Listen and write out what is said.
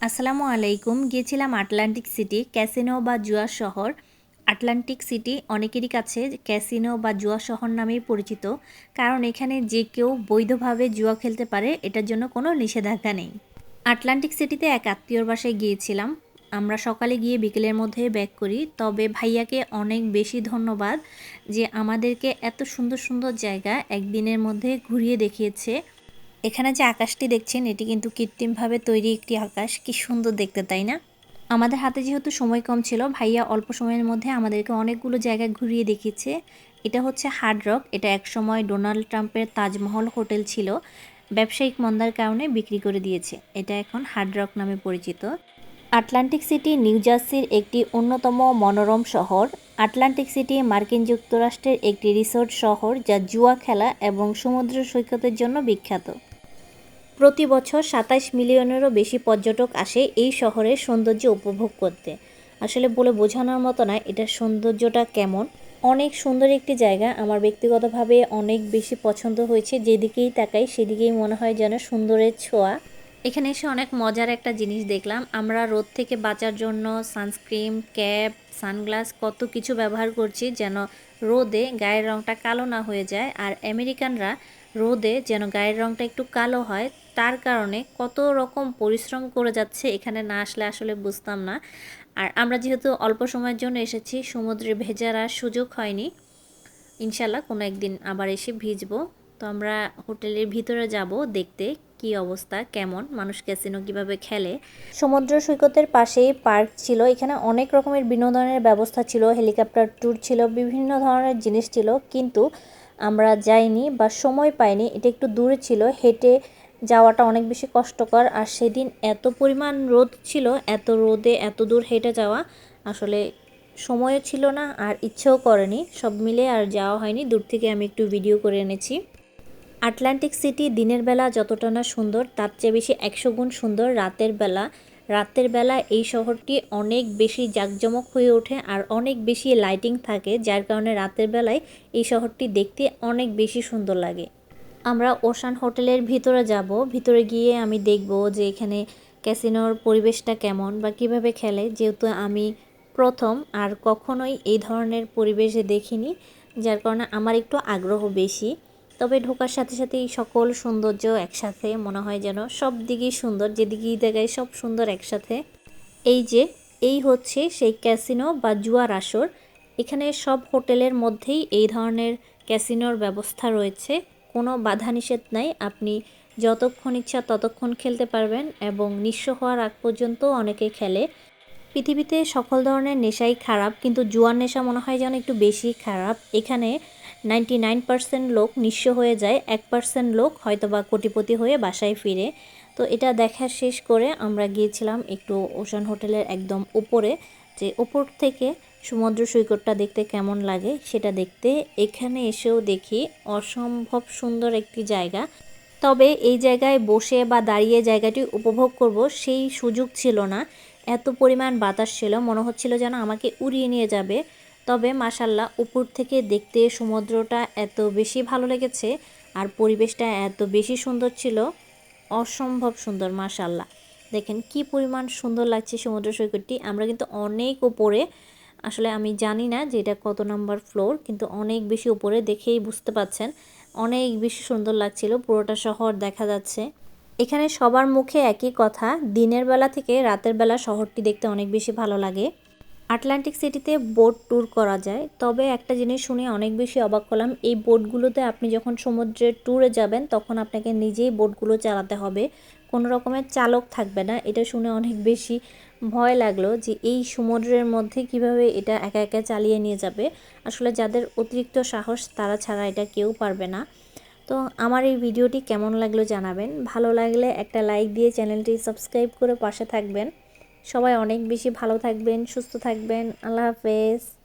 আসসালামু আলাইকুম। গিয়েছিলাম আটলান্টিক সিটি, ক্যাসিনো বা জুয়া শহর। আটলান্টিক সিটি অনেকেরই কাছে ক্যাসিনো বা জুয়া শহর নামেই পরিচিত। কারণ এখানে যে কেউ বৈধভাবে জুয়া খেলতে পারে, এটার জন্য কোনো নিষেধাজ্ঞা নেই। আটলান্টিক সিটিতে এক আত্মীয়র বাসায় গিয়েছিলাম। আমরা সকালে গিয়ে বিকেলের মধ্যে ব্যাক করি। তবে ভাইয়াকে অনেক বেশি ধন্যবাদ যে আমাদেরকে এত সুন্দর সুন্দর জায়গা একদিনের মধ্যে ঘুরিয়ে দেখিয়েছে। এখানে যে আকাশটি দেখছেন, এটি কিন্তু কৃত্রিমভাবে তৈরি একটি আকাশ। কি সুন্দর দেখতে, তাই না? আমাদের হাতে যেহেতু সময় কম ছিল, ভাইয়া অল্প সময়ের মধ্যে আমাদেরকে অনেকগুলো জায়গায় ঘুরিয়ে দেখিয়েছে। এটা হচ্ছে হার্ড রক, এটা একসময় ডোনাল্ড ট্রাম্পের তাজমহল হোটেল ছিল, ব্যবসায়িক মন্দার কারণে বিক্রি করে দিয়েছে। এটা এখন হার্ড রক নামে পরিচিত। আটলান্টিক সিটি, নিউ জার্সির একটি অন্যতম মনোরম শহর। আটলান্টিক সিটি, মার্কিন যুক্তরাষ্ট্রের একটি রিসোর্ট শহর, যা জুয়া খেলা এবং সমুদ্র সৈকতের জন্য বিখ্যাত। প্রতি বছর সাতাইশ মিলিয়নেরও বেশি পর্যটক আসে এই শহরের সৌন্দর্য উপভোগ করতে। আসলে বলে বোঝানোর মতো না, এটার সৌন্দর্যটা কেমন? অনেক সুন্দর একটি জায়গা। আমার ব্যক্তিগতভাবে অনেক বেশি পছন্দ হয়েছে, যেদিকেই তাকাই সেদিকেই মনে হয় যেন সুন্দরের ছোঁয়া। এখানে এসে অনেক মজার একটা জিনিস দেখলাম। আমরা রোদ থেকে বাঁচার জন্য সানস্ক্রিন, ক্যাপ, সানগ্লাস কত কিছু ব্যবহার করছি যেন রোদে গায়ের রঙটা কালো না হয়ে যায়। আর আমেরিকানরা রোদে যেন গায়ের রঙটা একটু কালো হয় তার কারণে কত রকম পরিশ্রম করে যাচ্ছে এখানে না আসলে আসলে বুঝতাম না। আর আমরা যেহেতু অল্প সময়ের জন্য এসেছি, সমুদ্রে ভেজার আর সুযোগ হয়নি। ইনশাল্লাহ কোনো একদিন আবার এসে ভিজবো। তো আমরা হোটেলের ভিতরে যাব দেখতে কি অবস্থা, কেমন, মানুষ ক্যাসিনো কীভাবে খেলে। সমুদ্র সৈকতের পাশেই পার্ক ছিল, এখানে অনেক রকমের বিনোদনের ব্যবস্থা ছিল, হেলিকপ্টার ট্যুর ছিল, বিভিন্ন ধরনের জিনিস ছিল, কিন্তু আমরা যাইনি বা সময় পাইনি, এটা একটু দূরে ছিল, হেঁটে যাওয়াটা অনেক বেশি কষ্টকর। আর সেদিন এত পরিমাণ রোদ ছিল, এত রোদে এত দূর হেঁটে যাওয়া আসলে সময়ও ছিল না আর ইচ্ছেও করেনি। সব মিলে আর যাওয়া হয়নি। দূর থেকে আমি একটু ভিডিও করে এনেছি। আটলান্টিক সিটি দিনের বেলা যতটা না সুন্দর, তার চেয়ে বেশি একশো গুণ সুন্দর রাতের বেলা। রাতের বেলা এই শহরটি অনেক বেশি জাঁকজমক হয়ে ওঠে আর অনেক বেশি লাইটিং থাকে, যার কারণে রাতের বেলায় এই শহরটি দেখতে অনেক বেশি সুন্দর লাগে। আমরা ওশান হোটেলের ভিতরে যাব। ভিতরে গিয়ে আমি দেখব যে এখানে ক্যাসিনোর পরিবেশটা কেমন বা কীভাবে খেলে। যেহেতু আমি প্রথম, আর কখনোই এই ধরনের পরিবেশে দেখিনি, যার কারণে আমার একটু আগ্রহ বেশি। তবে ঢোকার সাথে সাথে এই সকল সৌন্দর্য একসাথে, মনে হয় যেন সব দিকেই সুন্দর যেদিকেই দেখায় সব সুন্দর একসাথে। এই যে, এই হচ্ছে সেই ক্যাসিনো বা জুয়ার আসর। এখানে সব হোটেলের মধ্যেই এই ধরনের ক্যাসিনোর ব্যবস্থা রয়েছে। কোনো বাধা নিষেধ নাই। আপনি যতক্ষণ ইচ্ছা ততক্ষণ খেলতে পারবেন এবং নিঃস্ব হওয়ার আগ পর্যন্ত অনেকে খেলে। পৃথিবীতে সকল ধরনের নেশাই খারাপ, কিন্তু জুয়ার নেশা মনে হয় যেন একটু বেশি খারাপ। এখানে নাইনটি নাইন পার্সেন্ট লোক নিঃস্ব হয়ে যায়, এক পার্সেন্ট লোক হয়তো বা কোটিপতি হয়ে বাসায় ফিরে। তো এটা দেখা শেষ করে আমরা গিয়েছিলাম একটু ওশান হোটেলের একদম উপরে, যে উপর থেকে সমুদ্র সৈকতটা দেখতে কেমন লাগে সেটা দেখতে এখানে এসেও দেখি অসম্ভব সুন্দর একটি জায়গা। তবে এই জায়গায় বসে বা দাঁড়িয়ে জায়গাটি উপভোগ করব সেই সুযোগ ছিল না। এত পরিমাণ বাতাস ছিল, মনে হচ্ছিল যেন আমাকে উড়িয়ে নিয়ে যাবে। তবে মাসাল্লাহ উপর থেকে দেখতে সমুদ্রটা এত বেশি ভালো লেগেছে আর পরিবেশটা এত বেশি সুন্দর ছিল। অসম্ভব সুন্দর মাসাল্লাহ দেখেন কি পরিমাণ সুন্দর লাগছে সমুদ্র সৈকতটি। আমরা কিন্তু অনেক উপরে আসলে আমি জানি না যে এটা কত নম্বর ফ্লোর, কিন্তু অনেক বেশি উপরে দেখেই বুঝতে পাচ্ছেন। অনেক বেশি সুন্দর লাগছিল, পুরোটা শহর দেখা যাচ্ছে। এখানে সবার মুখে একই কথা, দিনের বেলা থেকে রাতের বেলা শহরটি দেখতে অনেক বেশি ভালো লাগে। আটলান্টিক সিটিতে বোট ট্যুর করা যায়, তবে একটা জিনিস শুনে অনেক বেশি অবাক হলাম, এই বোটগুলোতে আপনি যখন সমুদ্রের ট্যুরে যাবেন, তখন আপনাকে নিজেই বোটগুলো চালাতে হবে। কোনো রকমের চালক থাকবে না, এটা শুনে অনেক বেশি ভয় লাগল যে এই সমুদ্রের মধ্যে কীভাবে এটা একা একা চালিয়ে নিয়ে যাবে। আসলে যাদের অতিরিক্ত সাহস, তারা ছাড়া এটা কেউ পারবে না। তো আমার এই ভিডিওটি কেমন লাগল জানাবেন। ভালো লাগলে একটা লাইক দিয়ে চ্যানেলটি সাবস্ক্রাইব করে পাশে থাকবেন। সবাই অনেক বেশি ভালো থাকবেন, সুস্থ থাকবেন। আল্লাহ হাফেজ।